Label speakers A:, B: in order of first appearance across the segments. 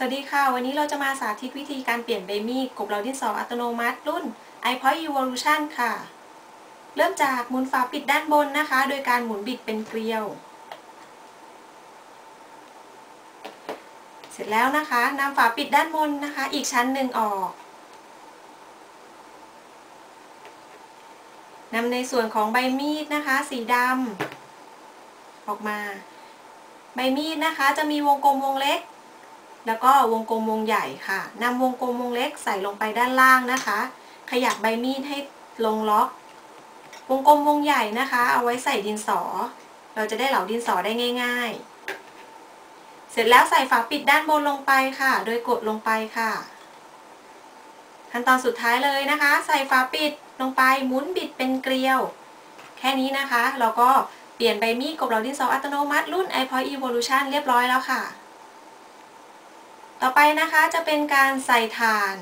A: สวัสดีค่ะ วันนี้เราจะมาสาธิตวิธีการเปลี่ยนใบมีดกบเหลาดินสออัตโนมัติรุ่น iPoint Evolution ค่ะ เริ่มจากหมุนฝาปิดด้านบนนะคะ โดยการหมุนบิดเป็นเกลียว เสร็จแล้วนะคะนำฝาปิดด้านบนนะคะ อีกชั้นหนึ่งออกนำในส่วนของใบมีดนะคะ สีดำออกมา ใบมีดนะคะจะมีวงกลมวงเล็ก แล้วก็วงกลมวงใหญ่ค่ะนำวงกลมวงเล็กใส่ลงไปด้านล่างนะคะ ขยับใบมีดให้ลงล็อก วงกลมวงใหญ่นะคะ เอาไว้ใส่ดินสอ เราจะได้เหลาดินสอได้ง่าย ๆ เสร็จแล้วใส่ฝาปิดด้านบนลงไปค่ะ โดยกดลงไปค่ะ ขั้นตอนสุดท้ายเลยนะคะ ใส่ฝาปิดลงไปหมุนบิดเป็นเกลียว แค่นี้นะคะ เราก็เปลี่ยนใบมีดกบเหลาดินสออัตโนมัติรุ่น iPoint Evolution เรียบร้อยแล้วค่ะ ต่อไปนะคะจะเป็นการใส่ถ่าน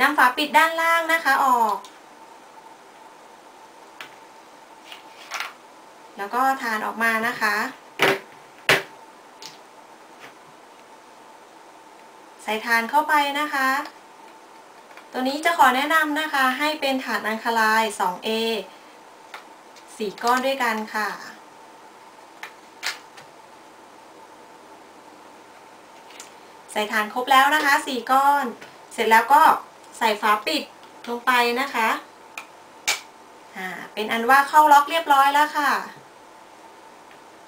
A: นำฝาปิดด้านล่างนะคะออก แล้วก็ถ่านออกมานะคะ ใส่ถ่านเข้าไปนะคะ ตัวนี้จะขอแนะนำนะคะให้เป็นถ่านอังคาราย 2A 4 ก้อนด้วยกันค่ะ ใส่ฐานครบแล้วนะคะ 4 ก้อน เสร็จแล้วก็ใส่ฝาปิดลงไปนะคะอ่าเป็นอันว่าเข้าล็อกเรียบร้อยแล้วค่ะ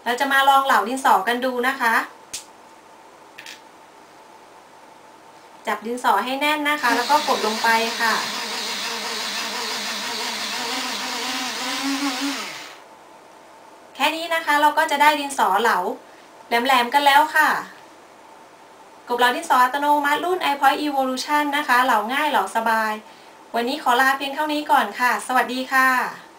A: เราจะมาลองเหลาดินสอกันดูนะคะ จับดินสอให้แน่นนะคะ แล้วก็กดลงไปค่ะแค่นี้นะคะเราก็จะได้ดินสอเหลาแหลมๆกันแล้วค่ะ กบเหลาดินสออัตโนมัติรุ่น iPoint Evolution นะคะ เหลาง่ายเหลาสบาย วันนี้ขอลาเพียงเท่านี้ก่อนค่ะ สวัสดีค่ะ